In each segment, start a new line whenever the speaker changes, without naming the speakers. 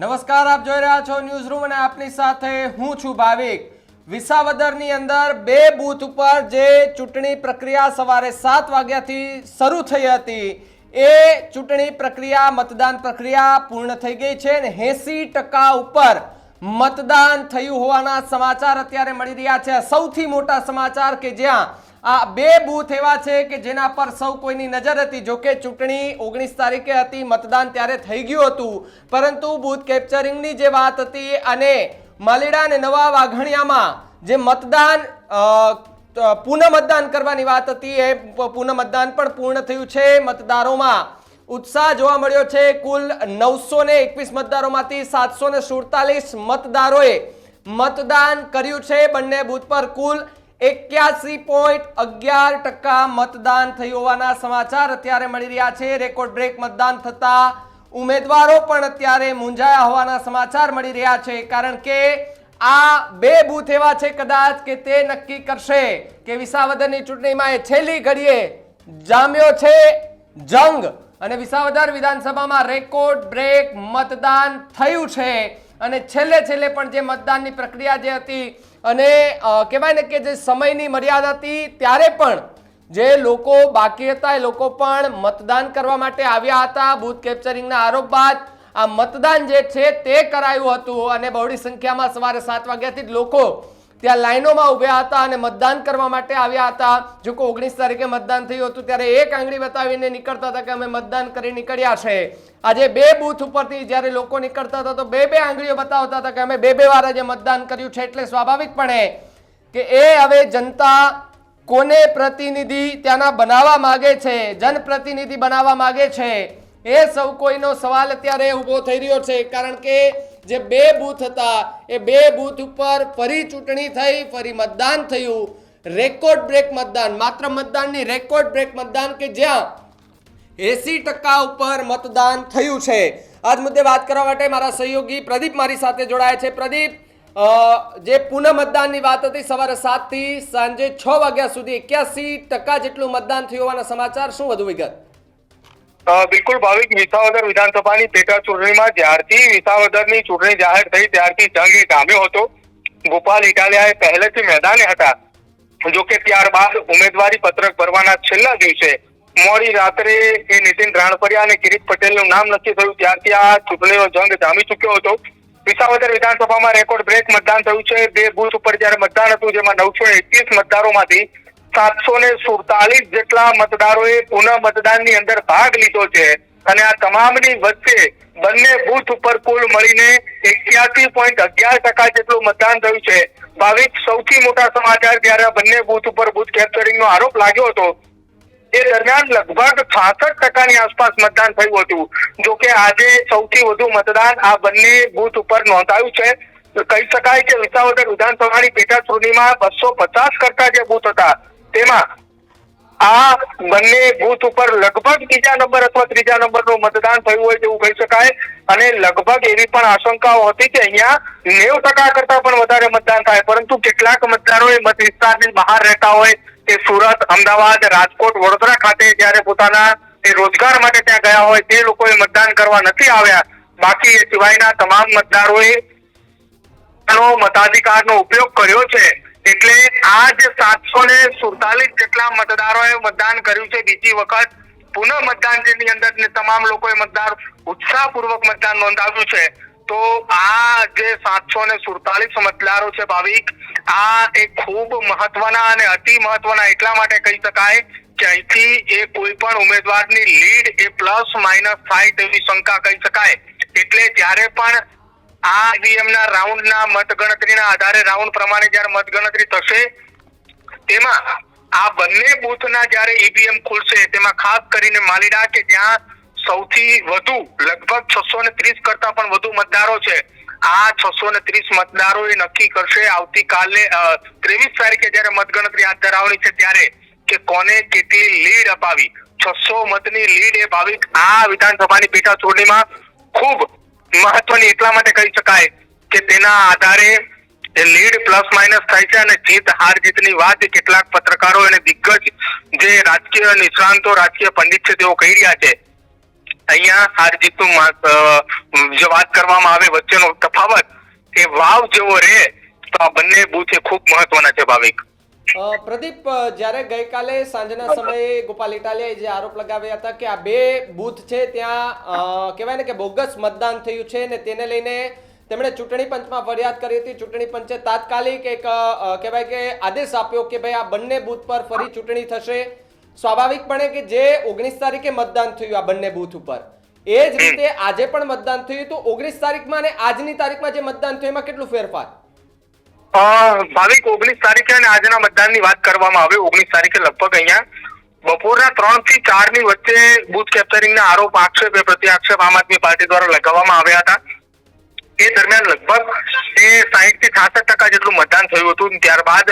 નમસ્કાર, આપ જોઈ રહ્યા છો ન્યૂઝ રૂમ અને આપની સાથે હું છું ભાવિક. વિસાવદરની અંદર બે બૂથ ઉપર જે ચૂંટણી પ્રક્રિયા સવારે સાત વાગ્યાથી શરૂ થઈ હતી, એ ચૂંટણી પ્રક્રિયા, મતદાન પ્રક્રિયા પૂર્ણ થઈ ગઈ છે અને એસી ટકા ઉપર મતદાન થયું હોવાના સમાચાર અત્યારે મળી રહ્યા છે. સૌથી મોટા સમાચાર કે જ્યાં આ બે બૂથ એવા છે કે જેના પર સૌ કોઈની નજર હતી. જો કે ચૂંટણી ઓગણીસ તારીખે હતી, મતદાન ત્યારે થઈ ગયું હતું. પરંતુ બૂથ કેપ્ચરિંગની જે વાત હતી અને માલીડા અને નવા વાઘણિયામાં જે મતદાન પુનઃ મતદાન કરવાની વાત હતી, એ પુનઃ મતદાન પણ પૂર્ણ થયું છે. મતદારોમાં ઉત્સાહ જોવા મળ્યો છે. કુલ નવસો ને એકવીસ મતદારોમાંથી સાતસો ને સુડતાલીસ મતદારોએ મતદાન કર્યું છે. બંને બૂથ પર કુલ એક્યાસી પોઈન્ટ અગિયાર ટકા મતદાન થયું હોવાના સમાચાર અત્યારે મળી રહ્યા છે. રેકોર્ડ બ્રેક મતદાન થતા ઉમેદવારો પણ અત્યારે મૂંઝાયા હોવાના સમાચાર મળી રહ્યા છે. કારણ કે આ બે બૂથ એવા છે કદાચ કે તે નક્કી કરશે કે વિસાવદરની ચૂંટણીમાં એ છેલ્લી ઘડીએ જામ્યો છે જંગ. અને વિસાવદર વિધાનસભામાં રેકોર્ડ બ્રેક મતદાન થયું છે. અને છેલ્લે છેલ્લે પણ જે મતદાનની પ્રક્રિયા જે હતી અને કહેવાય ને કે જે સમયની મર્યાદા હતી, ત્યારે પણ જે લોકો બાકી હતા, એ લોકો પણ મતદાન કરવા માટે આવ્યા હતા. બૂથ કેપ્ચરિંગના આરોપ બાદ આ મતદાન જે છે તે કરાયું હતું અને બહોળી સંખ્યામાં સવારે સાત વાગ્યાથી જ લોકો ત્યાં લાઈનોમાં ઉભ્યા હતા અને મતદાન કરવા માટે આવ્યા હતા. જો કે ઓગણીસ તારીખે મતદાન થયું હતું, ત્યારે એક આંગળી બતાવીને નીકળતા હતા કે અમે મતદાન કરી નીકળ્યા છે. આજે બે બૂથ ઉપરથી જ્યારે લોકો નીકળતા હતા, તો બે બે આંગળીઓ બતાવતા હતા કે અમે બે બે વાર આજે મતદાન કર્યું છે. એટલે સ્વાભાવિકપણે કે એ હવે જનતા કોને પ્રતિનિધિ ત્યાંના બનાવવા માગે છે, જનપ્રતિનિધિ બનાવવા માગે છે? એ સૌ કોઈનો સવાલ અત્યારે ઊભો થઈ રહ્યો છે. કારણ કે જે બે બૂથ હતા, એ બે બૂથ ઉપર ફરી ચૂંટણી થઈ, ફરી મતદાન થયું. રેકોર્ડ બ્રેક મતદાન, માત્ર મતદાનની રેકોર્ડ બ્રેક મતદાન કે જ્યાં એસી ટકા ઉપર મતદાન થયું છે. આજ મુદ્દે વાત કરવા માટે મારા સહયોગી પ્રદીપ મારી સાથે જોડાયા છે. પ્રદીપ જે પુનઃ મતદાનની વાત હતી સવારે સાતથી સાંજે છ વાગ્યા સુધી એક્યાસી ટકા જેટલું મતદાન થયું હોવાના સમાચાર, શું વધુ વિગત?
બિલકુલ ભાવિક વિસાવદર વિધાનસભાની પેટા ચૂંટણીમાં જ્યારથી વિસાવદરની ચૂંટણી જાહેર થઈ, ત્યારથી જંગ એ જામ્યો હતો. ગોપાલ ઇટાલિયાએ પહેલેથી મેદાને હતા. જો કે ત્યારબાદ ઉમેદવારી પત્રક ભરવાના છેલ્લા દિવસે મોડી રાત્રે એ નીતિન રાણપરિયા અને કિરીટ પટેલનું નામ નક્કી થયું. ત્યારથી આ ચૂંટણીનો જંગ જામી ચૂક્યો હતો. વિસાવદર વિધાનસભામાં રેકોર્ડ બ્રેક મતદાન થયું છે. બે બુથ ઉપર જ્યારે મતદાન હતું, જેમાં નવસો એકત્રીસ મતદારોમાંથી સાતસો ને સુડતાલીસ જેટલા મતદારોએ પુનઃ મતદાનની અંદર ભાગ લીધો છે અને આ તમામની વચ્ચે બંને બુથ ઉપર કુલ મળીને એક્યાસી પોઈન્ટ અગિયાર ટકા જેટલું મતદાન થયું છે. ભાવિક સૌથી મોટા સમાચાર જયારે બંને બુથ ઉપર બૂથ કેપ્ચરિંગનો આરોપ લાગ્યો હતો, એ દરમિયાન લગભગ છાસઠ ટકાની આસપાસ મતદાન થયું હતું. જો કે આજે સૌથી વધુ મતદાન આ બંને બૂથ ઉપર નોંધાયું છે. કહી શકાય કે વિસાવદર વિધાનસભાની પેટા ચૂંટણીમાં બસો પચાસ કરતા જે બુથ હતા તેમાં આ બંને બુથ ઉપર લગભગ બીજા નંબર અથવા ત્રીજા નંબરનું મતદાન થયું હોય તેવું કહી શકાય. અને લગભગ એવી પણ આશંકાઓ હતી કે અહીંયા નેવ ટકા કરતા પણ વધારે મતદાન થાય. પરંતુ કેટલાક મતદારો એ મત વિસ્તારની બહાર રહેતા હોય તે સુરત, અમદાવાદ, રાજકોટ, વડોદરા ખાતે જ્યારે પોતાના રોજગાર માટે ત્યાં ગયા હોય તે લોકોએ મતદાન કરવા નથી આવ્યા. બાકી એ સિવાયના તમામ મતદારોએ મતાધિકારનો ઉપયોગ કર્યો છે. એટલે આ જે સાતસો ને સુડતાલીસ જેટલા મતદારોએ મતદાન કર્યું છે. બીજી વખત પુનઃ મતદાન જેની અંદર ને તમામ લોકોએ મતદાર ઉત્સાહપૂર્વક મતદાન નોંધાવ્યું છે. તો આ જે સાતસો ને સુડતાલીસ મતદારો છે ભાવિક, આ એ ખૂબ મહત્વના અને અતિ મહત્વના એટલા માટે કહી શકાય કે અહીંથી એ કોઈ પણ ઉમેદવારની લીડ એ પ્લસ માઇનસ થાય તેવી શંકા કહી શકાય. એટલે ત્યારે પણ આ ઈવીએમ ના રાઉન્ડ ના મતગણતરીના આધારે રાઉન્ડ પ્રમાણે જ્યારે મતગણતરી થશે, તેમાં આ બંને બૂથના જ્યારે ઈવીએમ ખુલશે, તેમાં ખાસ કરીને માલીડા કે જ્યાં સૌથી વધુ, લગભગ છસો ને ત્રીસ કરતા પણ વધુ મતદારો છે, આ છસો ને ત્રીસ મતદારો એ નક્કી કરશે આવતીકાલે ત્રેવીસ તારીખે જ્યારે મતગણતરી હાથ ધરાવવાની છે, ત્યારે કે કોને કેટલી લીડ અપાવી. છસો મતની લીડ એ ભાવિક આ વિધાનસભાની પેટા ચૂંટણીમાં ખૂબ મહત્વની એટલા માટે કહી શકાય કે તેના આધારે લીડ પ્લસ માઇનસ થાય છે અને જીત હાર જીતની વાત કેટલાક પત્રકારો અને દિગ્ગજ જે રાજકીય નિષ્ણાંતો, રાજકીય પંડિત છે, તેઓ કહી રહ્યા છે. અહીંયા હાર જીતનું જે વાત કરવામાં આવે વચ્ચેનો તફાવત, એ વાવ જેવો રહે તો આ બંને બૂથ એ ખૂબ મહત્વના છે ભાવિક.
પ્રદીપ જ્યારે ગઈકાલે સાંજના સમયે ગોપાલ ઇટાલિયાએ જે આરોપ લગાવ્યા હતા કે આ બે બૂથ છે ત્યાં કહેવાય ને કે બોગસ મતદાન થયું છે ને તેને લઈને તેમણે ચૂંટણી પંચમાં ફરિયાદ કરી હતી. ચૂંટણી પંચે તાત્કાલિક એક કહેવાય કે આદેશ આપ્યો કે ભાઈ આ બંને બૂથ પર ફરી ચૂંટણી થશે. સ્વાભાવિકપણે કે જે ઓગણીસ તારીખે મતદાન થયું આ બંને બૂથ ઉપર. એ જ રીતે આજે પણ મતદાન થયું તો ઓગણીસ તારીખમાં અને આજની તારીખમાં જે મતદાન થયું, એમાં કેટલું ફેરફાર?
ભાવિક ઓગણીસ તારીખે અને આજના મતદાનની વાત કરવામાં આવે, ઓગણીસ તારીખે લગભગ અહીંયા. બપોરના ત્રણથી ચારની વચ્ચે બુથ કેપ્ચરિંગના આરોપ, આક્ષેપ એ પ્રતિ આક્ષેપ આમ આદમી પાર્ટી દ્વારા લગાવવામાં આવ્યા હતા. એ દરમિયાન લગભગ એ સાહીઠથી છાસઠ ટકા જેટલું મતદાન થયું હતું. ત્યારબાદ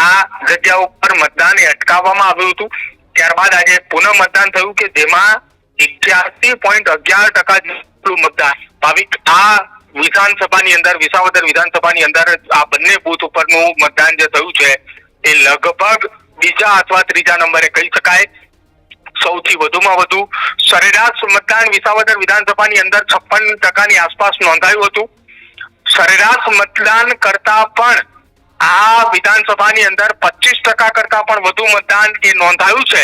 આ જગ્યા ઉપર મતદાન અટકાવવામાં આવ્યું હતું. ત્યારબાદ આજે પુનઃ મતદાન થયું કે જેમાં એક્યાસી પોઈન્ટ અગિયાર ટકા જેટલું મતદાન, ભાવિક આ વિધાનસભાની અંદર, વિસાવદર વિધાનસભાની અંદર આ બંને બુથ ઉપરનું મતદાન જે થયું છે, એ લગભગ બીજા અથવા ત્રીજા નંબરે કહી શકાય. સૌથી વધુમાં વધુ સરેરાશ મતદાન વિસાવદર વિધાનસભાની અંદર છપ્પન ટકાની આસપાસ નોંધાયું હતું. સરેરાશ મતદાન કરતા પણ આ વિધાનસભાની અંદર પચીસ ટકા કરતા પણ વધુ મતદાન એ નોંધાયું છે.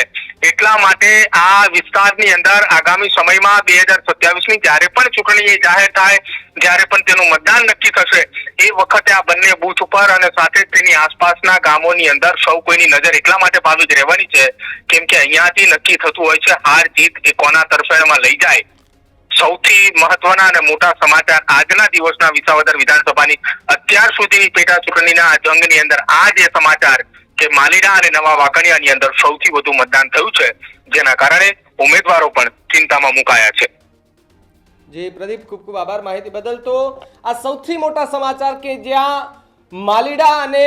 એટલા માટે આ વિસ્તારની અંદર આગામી સમયમાં બે હજાર સત્યાવીસની જ્યારે પણ ચૂંટણી જાહેર થાય, જ્યારે પણ તેનું મતદાન નક્કી થશે, એ વખતે આ બંને બૂથ ઉપર અને સાથે જ તેની આસપાસના ગામોની અંદર સૌ કોઈની નજર એટલા માટે ભાવિક રહેવાની છે, કેમ કે અહીંયાથી નક્કી થતું હોય છે, હાર જીત એ કોના તરફેણમાં લઈ જાય. સૌથી મહત્વના અને મોટા સમાચાર આજના દિવસના વિસાવદર વિધાનસભાની અત્યાર સુધીની પેટા ચૂંટણીના જંગની અંદર આ જે સમાચાર કે માલીડા અને નવા વાકણિયાની અંદર સૌથી વધુ મતદાન થયું છે, જેના કારણે ઉમેદવારો પણ ચિંતામાં મુકાયા છે.
જી, પ્રદીપ, ખૂબ ખૂબ આભાર માહિતી બદલ. તો આ સૌથી મોટા સમાચાર કે જ્યાં માલીડા અને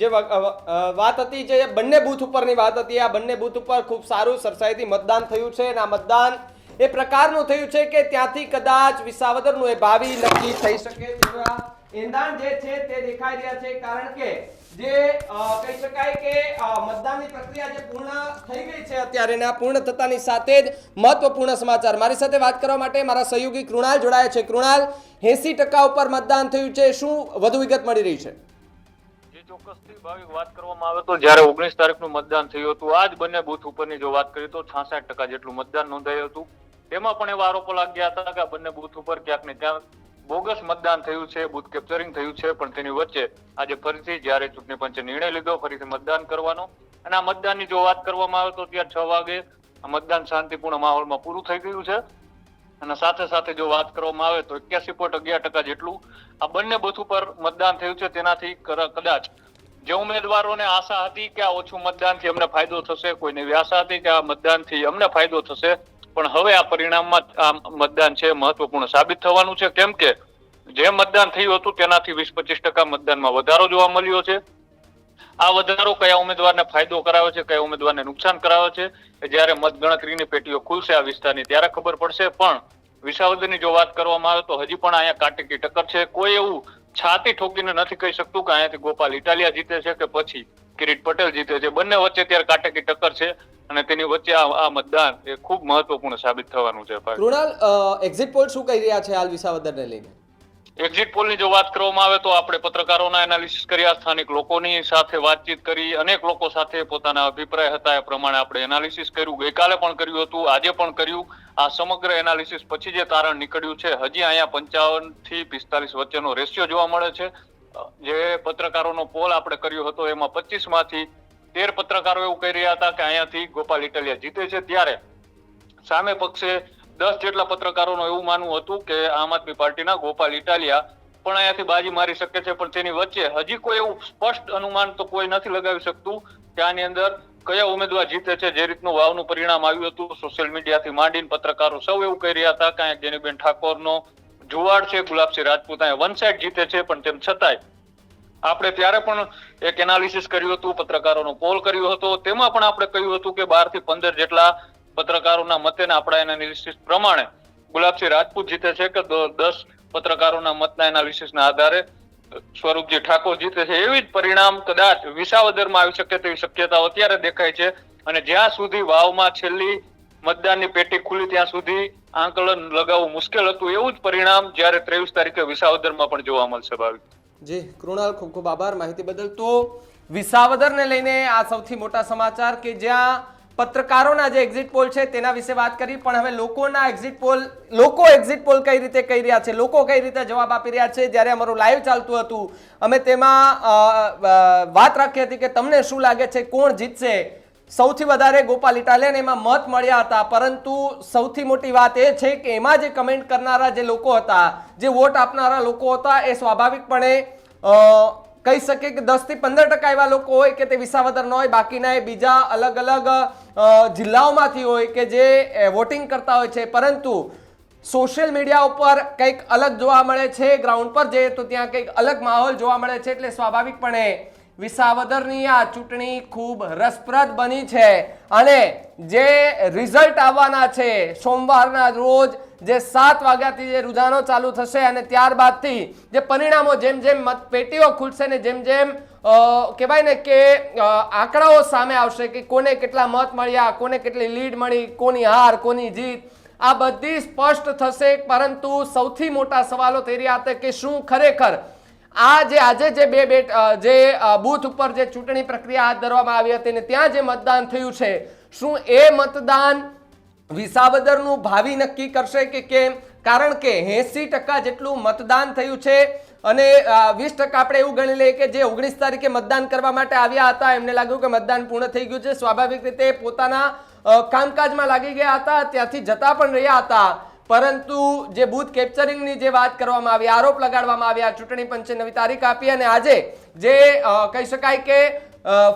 જે વાત હતી, જે બંને બૂથ ઉપરની વાત હતી, આ બંને બૂથ ઉપર ખૂબ સારું સરસાઈથી મતદાન થયું છે અને આ મતદાન એ પ્રકારનું થયું છે કે ત્યાંથી કદાચ વિસાવદરનું એ ભાવિ નક્કી થઈ શકે. એવા એંધાણ જે છે તે દેખાઈ રહ્યા છે, કારણ કે જે કહી શકાય કે મતદાનની પ્રક્રિયા જે પૂર્ણ થઈ ગઈ છે અત્યારે ને પૂર્ણ થતાની સાથે જ મહત્વપૂર્ણ સમાચાર. મારી સાથે વાત કરવા માટે મારા સહયોગી કૃણાલ જોડાયા છે. કૃણાલ, એસી ટકા ઉપર મતદાન થયું છે. શું વધુ વિગત મળી રહી છે?
ચોક્કસથી ભાવિક વાત કરવામાં આવે તો જ્યારે ઓગણીસ તારીખનું મતદાન થયું હતું આ બંને બૂથ ઉપરની જો વાત કરીએ તો છાસઠ ટકા જેટલું મતદાન નોંધાયું હતું. તેમાં પણ એવા આરોપો લાગ્યા હતા કે બંને બૂથ ઉપર ક્યાંક ને ક્યાંક બોગસ મતદાન થયું છે, બૂથ કેપ્ચરિંગ થયું છે, પણ તેની વચ્ચે આજે ફરીથી જ્યારે ચૂંટણી પંચે નિર્ણય લીધો, ફરીથી મતદાન કરવાનો. અને આ મતદાનની જો વાત કરવામાં આવે તો ત્યાં છ વાગે મતદાન શાંતિપૂર્ણ માહોલમાં પૂરું થઈ ગયું છે. અને સાથે સાથે જો વાત કરવામાં આવે તો એક્યાસી પોઈન્ટ અગિયાર ટકા જેટલું આ બંને બુથ ઉપર મતદાન થયું છે. તેનાથી કદાચ જે ઉમેદવારોને આશા હતી કે આ ઓછું મતદાનથી અમને ફાયદો થશે, કોઈને એવી આશા હતી કે આ મતદાનથી અમને ફાયદો થશે પણ હવે આ પરિણામમાં આ મતદાન છે, મહત્વપૂર્ણ સાબિત થવાનું છે. કેમ કે જે મતદાન થયું હતું તેનાથી વીસ પચીસ ટકા મતદાનમાં વધારો જોવા મળ્યો છે. આ વધારો કયા ઉમેદવારને ફાયદો કરાવે છે, કયા ઉમેદવારને નુકસાન કરાવે છે જ્યારે મતગણતરીની પેટીઓ ખુલશે આ વિસ્તારની ત્યારે ખબર પડશે. પણ વિસાવદરની જો વાત કરવામાં આવે તો હજી પણ અહીંયા કાટેકી ટક્કર છે. કોઈ એવું છાતી ઠોકીને નથી કહી શકતું કે અહીંયાથી ગોપાલ ઇટાલિયા જીતે છે કે પછી કિરીટ પટેલ જીતે છે. બંને વચ્ચે ત્યારે કાટેકી ટક્કર છે. અને તેની વચ્ચે આ મતદાન એ ખૂબ મહત્વપૂર્ણ સાબિત થવાનું છે
કૃણાલ એક્ઝિટ પોલ શું કહી રહ્યા છે હાલ વિસાવદરને લઈને?
એક્ઝિટ પોલની જો વાત કરવામાં આવે તો આપણે પત્રકારોના એનાલિસિસ કર્યા સ્થાનિક લોકોની સાથે વાતચીત કરી અનેક લોકો સાથે પોતાના અભિપ્રાય હતા એ પ્રમાણે આપણે એનાલિસિસ કર્યું. ગઈકાલે પણ કર્યું હતું આજે પણ કર્યું. આ સમગ્ર એનાલિસિસ પછી જે તારણ નીકળ્યું છે હજી અહીંયા પંચાવનથી પિસ્તાલીસ વચ્ચેનો રેશિયો જોવા મળે છે. જે પત્રકારોનો પોલ આપણે કર્યો હતો એમાં પચીસમાંથી તેર પત્રકારો એવું કહી રહ્યા હતા કે અહીંયાથી ગોપાલ ઇટાલિયા જીતે છે. ત્યારે સામે પક્ષે દસ જેટલા પત્રકારોનું એવું માનવું હતું કે આમ આદમી પાર્ટીના ગોપાલ ઇટાલિયા પણ અહીંયાથી બાજી મારી શકે છે. પણ તેની વચ્ચે હજી કોઈ એવું સ્પષ્ટ અનુમાન તો કોઈ નથી લગાવી શકતું કે આની અંદર કયા ઉમેદવાર જીતે છે, જે રીતનું વાવનું પરિણામ આવ્યું હતું. સોશિયલ મીડિયાથી માંડીને પત્રકારો સૌ એવું કહી રહ્યા હતા કે ગેનીબેન ઠાકોરનો જુવાડ છે, ગુલાબસિંહ રાજપૂત અહીંયા વન સાઈડ જીતે છે, પણ તેમ છતાંય આપણે ત્યારે પણ એક એનાલિસિસ કર્યું હતું, પત્રકારોનો પોલ કર્યો હતો. તેમાં પણ આપણે કહ્યું હતું કે બારથી પંદર જેટલા પત્રકારોના મતે આપણા એનાલિસિસ પ્રમાણે ગુલાબસિંહ રાજપૂત જીતે છે કે દસ પત્રકારોના મતના એનાલિસિસના આધારે સ્વરૂપજી ઠાકોર જીતે છે. એવી જ પરિણામ કદાચ વિસાવદરમાં આવી શકે તેવી શક્યતાઓ અત્યારે દેખાય છે અને જ્યાં સુધી વાવમાં છેલ્લી મતદાનની પેટી ખુલી ત્યાં સુધી આંકલન લગાવવું મુશ્કેલ હતું, એવું જ પરિણામ જ્યારે ત્રેવીસ તારીખે વિસાવદરમાં પણ જોવા મળશે ભાવિક.
જી, કૃણાલ, ખૂબ ખૂબ આભાર માહિતી બદલ. તો વિસાવદરને લઈને આ સૌથી મોટા સમાચાર કે જ્યાં પત્રકારોના જે એક્ઝિટ પોલ છે તેના વિશે વાત કરી, પણ હવે લોકોના એક્ઝિટ પોલ લોકો એક્ઝિટ પોલ કઈ રીતે કહી રહ્યા છે, લોકો કઈ રીતે જવાબ આપી રહ્યા છે, જ્યારે અમારું લાઈવ ચાલતું હતું, અમે તેમાં વાત રાખી હતી કે તમને શું લાગે છે, કોણ જીતશે? સૌથી વધારે ગોપાલ ઇટાલિયન એમાં મત મળ્યા હતા. પરંતુ સૌથી મોટી વાત એ છે કે એમાં જે કમેન્ટ કરનારા જે લોકો હતા, જે વોટ આપનારા લોકો હતા, એ સ્વાભાવિકપણે કહી શકે કે દસથી પંદર ટકા એવા લોકો હોય કે તે વિસાવદર હોય. બાકીના એ બીજા અલગ અલગ જિલ્લાઓમાંથી હોય કે જે વોટિંગ કરતા હોય છે. પરંતુ સોશિયલ મીડિયા ઉપર કંઈક અલગ જોવા મળે છે. ગ્રાઉન્ડ પર જઈએ તો ત્યાં કંઈક અલગ માહોલ જોવા મળે છે. એટલે સ્વાભાવિકપણે વિસાવદરની આ ચૂંટણી ખૂબ રસપ્રદ બની છે અને જે રિઝલ્ટ આવવાના છે સોમવારના રોજ જે સાત વાગ્યાથી જે રૂઝાનો ચાલુ થશે અને ત્યારબાદથી જે પરિણામો જેમ જેમ મતપેટીઓ ખુલશે ને જેમ જેમ કહેવાય ને કે આંકડાઓ સામે આવશે કે કોને કેટલા મત મળ્યા, કોને કેટલી લીડ મળી, કોની હાર, કોની જીત, આ બધી સ્પષ્ટ થશે. પરંતુ સૌથી મોટા સવાલો થઈ રહ્યા હતા કે શું ખરેખર આ જે આજે જે બે બેટ જે બૂથ ઉપર જે ચૂંટણી પ્રક્રિયા હાથ ધરવામાં આવી હતી ને ત્યાં જે મતદાન થયું છે, શું એ મતદાન વિસાવદરનું ભાવિ નક્કી કરશે કે કેમ? કારણ કે એસી ટકા જેટલું મતદાન થયું છે અને વીસ ટકા આપણે એવું ગણી લઈએ કે જે ઓગણીસ તારીખે મતદાન કરવા માટે આવ્યા હતા, એમને લાગ્યું કે મતદાન પૂર્ણ થઈ ગયું છે. સ્વાભાવિક રીતે પોતાના કામકાજમાં લાગી ગયા હતા, ત્યાંથી જતા પણ રહ્યા હતા. પરંતુ જે બૂથ કેપ્ચરિંગની જે વાત કરવામાં આવી, આરોપ લગાડવામાં આવ્યા, ચૂંટણી પંચે નવી તારીખ આપી અને આજે જે કહી શકાય કે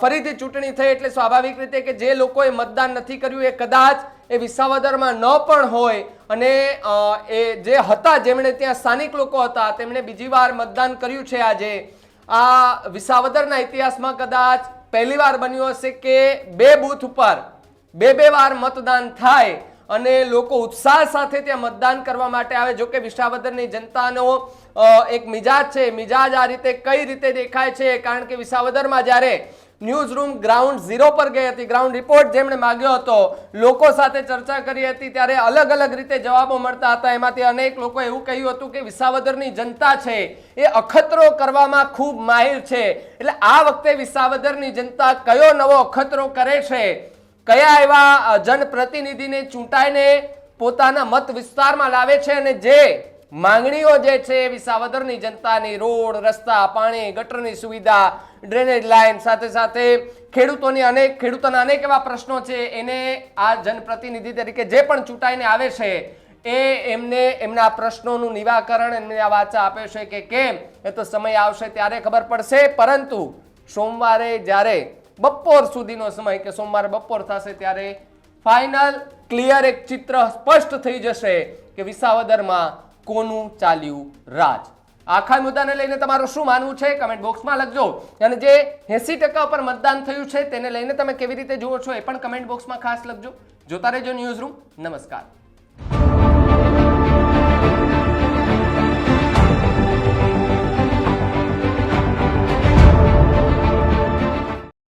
ફરીથી ચૂંટણી થઈ એટલે સ્વાભાવિક રીતે કે જે લોકોએ મતદાન નથી કર્યું એ કદાચ એ વિસાવદરમાં ન પણ હોય અને એ જે હતા, જેમણે ત્યાં સ્થાનિક લોકો હતા, તેમણે બીજી વાર મતદાન કર્યું છે આજે, આ વિસાવદરના ઇતિહાસમાં કદાચ પહેલીવાર બન્યું હશે કે બે બૂથ ઉપર બે બે વાર મતદાન થાય અને લોકો ઉત્સાહ સાથે ત્યાં મતદાન કરવા માટે આવે. જો કે વિસાવદરની જનતાનો એક મિજાજ છે. મિજાજ આ રીતે કઈ રીતે દેખાય છે? કારણ કે વિસાવદરમાં જ્યારે ન્યૂઝ રૂમ ગ્રાઉન્ડ ઝીરો પર ગઈ હતી, ગ્રાઉન્ડ રિપોર્ટ જેમણે માંગ્યો હતો, લોકો સાથે ચર્ચા કરી હતી, ત્યારે અલગ અલગ રીતે જવાબો મળતા હતા. એમાંથી અનેક લોકો એવું કહ્યું હતું કે વિસાવદરની જનતા છે એ અખતરો કરવામાં ખૂબ માહિર છે. એટલે આ વખતે વિસાવદરની જનતા કયો નવો અખતરો કરે છે? કયા એવા જનપ્રતિનિધિને ચૂંટાઈને પોતાના મત વિસ્તારમાં લાવે છે અને જે માંગણીઓ જે છે એ વિસાવદરની જનતાની, રોડ, રસ્તા, પાણી, ગટરની સુવિધા, ડ્રેનેજ લાઇન સાથે સાથે ખેડૂતોની અનેક, ખેડૂતોના અનેક એવા પ્રશ્નો છે, એને આ જનપ્રતિનિધિ તરીકે જે પણ ચૂંટાઈને આવે છે, એ એમને, એમના પ્રશ્નોનું નિરાકરણ, એમને આ વાચા આપે છે કે કેમ? એ તો સમય આવશે ત્યારે ખબર પડશે, પરંતુ સોમવારે જ્યારે બપોર સુધીનો સમય કે સોમવારે બપોર થશે ત્યારે ફાઇનલ ક્લિયર એક ચિત્ર સ્પષ્ટ થઈ જશે કે વિસાવદરમાં કોનું ચાલ્યું રાજ? આખા મુદ્દાને લઈને તમારું શું માનવું છે? કમેન્ટ બોક્સમાં લખજો. અને જે એસી ટકા પર મતદાન થયું છે તેને લઈને તમે કેવી રીતે જુઓ છો એ પણ કમેન્ટ બોક્સમાં ખાસ લખજો. જોતા રહેજો ન્યૂઝ રૂમ નમસ્કાર.